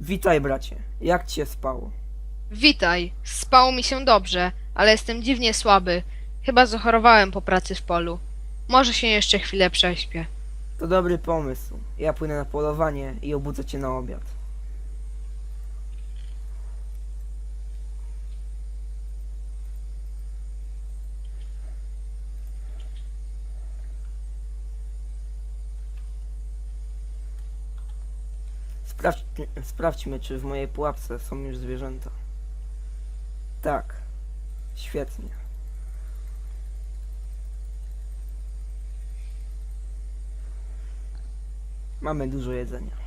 Witaj, bracie. Jak ci się spało? Witaj. Spało mi się dobrze, ale jestem dziwnie słaby. Chyba zachorowałem po pracy w polu. Może się jeszcze chwilę prześpię. To dobry pomysł. Ja płynę na polowanie i obudzę cię na obiad. Sprawdź, sprawdźmy, czy w mojej pułapce są już zwierzęta. Tak. Świetnie. Mamy dużo jedzenia.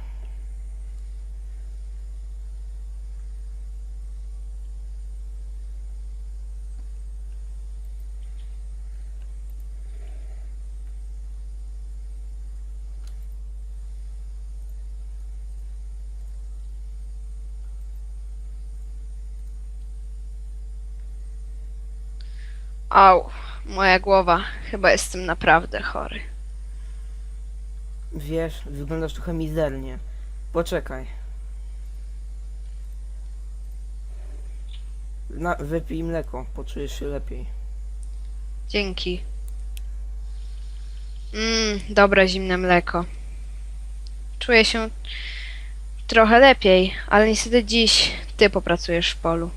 Au, moja głowa. Chyba jestem naprawdę chory. Wiesz, wyglądasz trochę mizernie. Poczekaj. Na, wypij mleko, poczujesz się lepiej. Dzięki. Mmm, dobre zimne mleko. Czuję się trochę lepiej, ale niestety dziś ty popracujesz w polu.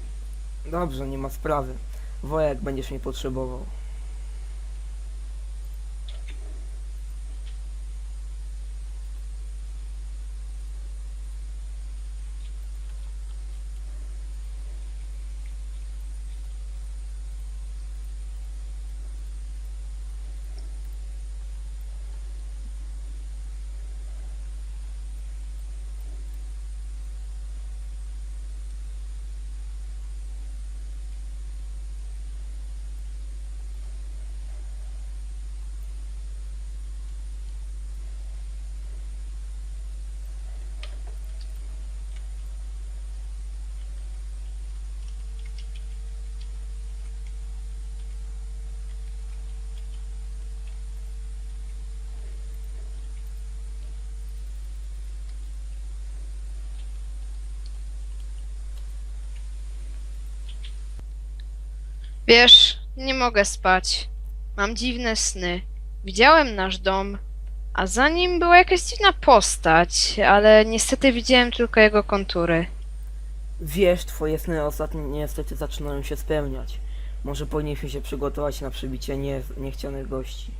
Dobrze, nie ma sprawy. Wojek będziesz mnie potrzebował. Wiesz, nie mogę spać. Mam dziwne sny. Widziałem nasz dom, a za nim była jakaś dziwna postać, ale niestety widziałem tylko jego kontury. Wiesz, twoje sny ostatnio niestety zaczynają się spełniać. Może powinniśmy się przygotować na przybicie nie, niechcianych gości.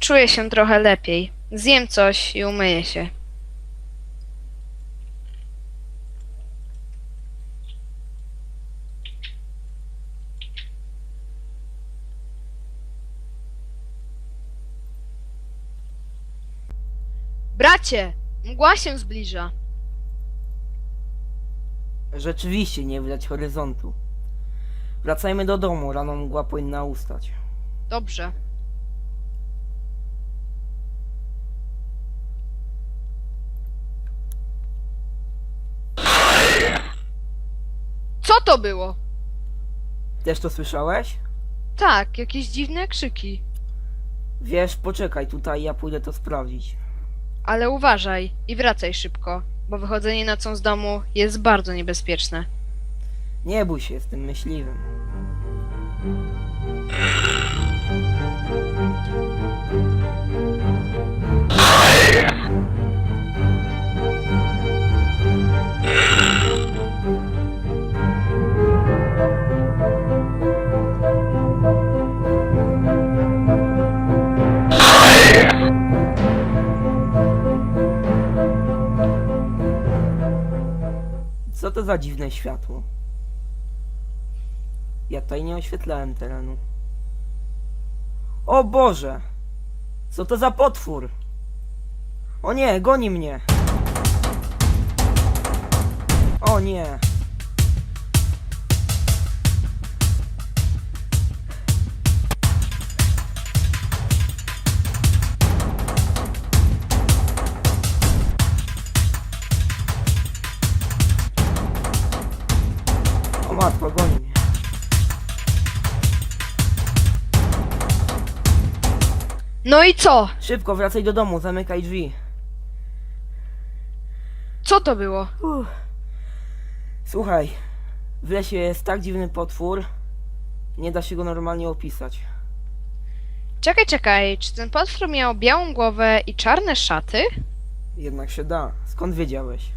Czuję się trochę lepiej. Zjem coś i umyję się. Bracie, mgła się zbliża. Rzeczywiście nie widać horyzontu. Wracajmy do domu, rano mgła powinna ustać. Dobrze. Co to było? Też to słyszałeś? Tak, jakieś dziwne krzyki. Wiesz, poczekaj tutaj, ja pójdę to sprawdzić. Ale uważaj i wracaj szybko, bo wychodzenie nocą z domu jest bardzo niebezpieczne. Nie bój się, jestem myśliwym. To za dziwne światło? Ja tutaj nie oświetlałem terenu. O Boże! Co to za potwór? O nie, goni mnie! O nie! O matko, goni mnie. No i co? Szybko, wracaj do domu, zamykaj drzwi. Co to było? Uff. Słuchaj, w lesie jest tak dziwny potwór, nie da się go normalnie opisać. Czekaj, czekaj, czy ten potwór miał białą głowę i czarne szaty? Jednak się da. Skąd wiedziałeś?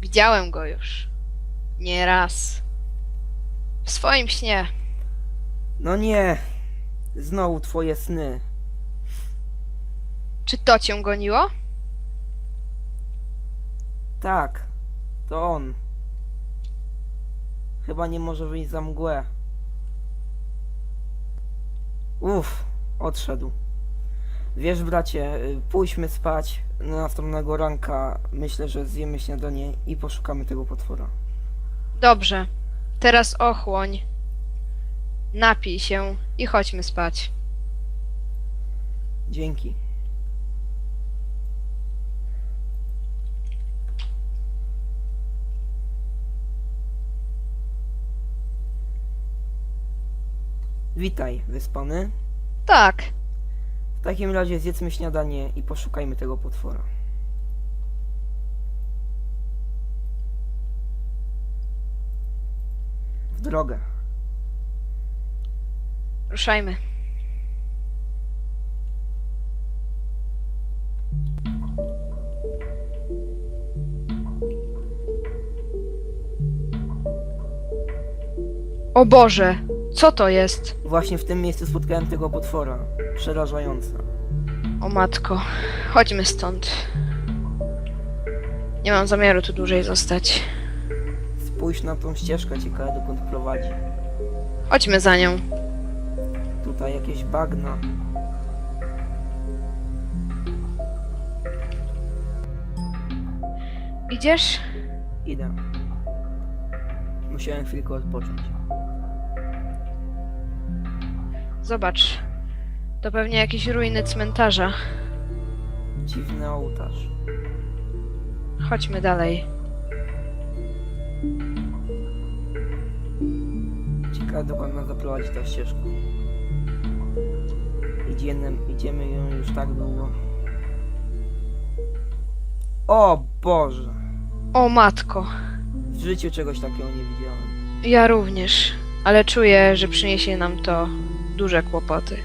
Widziałem go już. Nie raz. W swoim śnie. No nie, znowu twoje sny. Czy to cię goniło? Tak, to on. Chyba nie może wyjść za mgłę. Uff, odszedł. Wiesz, bracie, y, pójdźmy spać. Następnego ranka myślę, że zjemy śniadanie i poszukamy tego potwora. Dobrze. Teraz ochłoń. Napij się i chodźmy spać. Dzięki. Witaj, wyspany. Tak. W takim razie zjedzmy śniadanie i poszukajmy tego potwora. W drogę. Ruszajmy. O Boże, co to jest? Właśnie w tym miejscu spotkałem tego potwora. Przerażające. O matko, chodźmy stąd. Nie mam zamiaru tu dłużej zostać. Spójrz na tą ścieżkę, ciekawe dokąd prowadzi. Chodźmy za nią. Tutaj jakieś bagna. Idziesz? Idę. Musiałem chwilkę odpocząć. Zobacz. To pewnie jakieś ruiny cmentarza. Dziwny ołtarz. Chodźmy dalej. Ciekawe dokąd nas zaprowadzi ta ścieżka. Idziemy, idziemy ją już tak długo. O Boże! O matko, W życiu czegoś takiego nie widziałem. ja również, ale czuję, że przyniesie nam to duże kłopoty.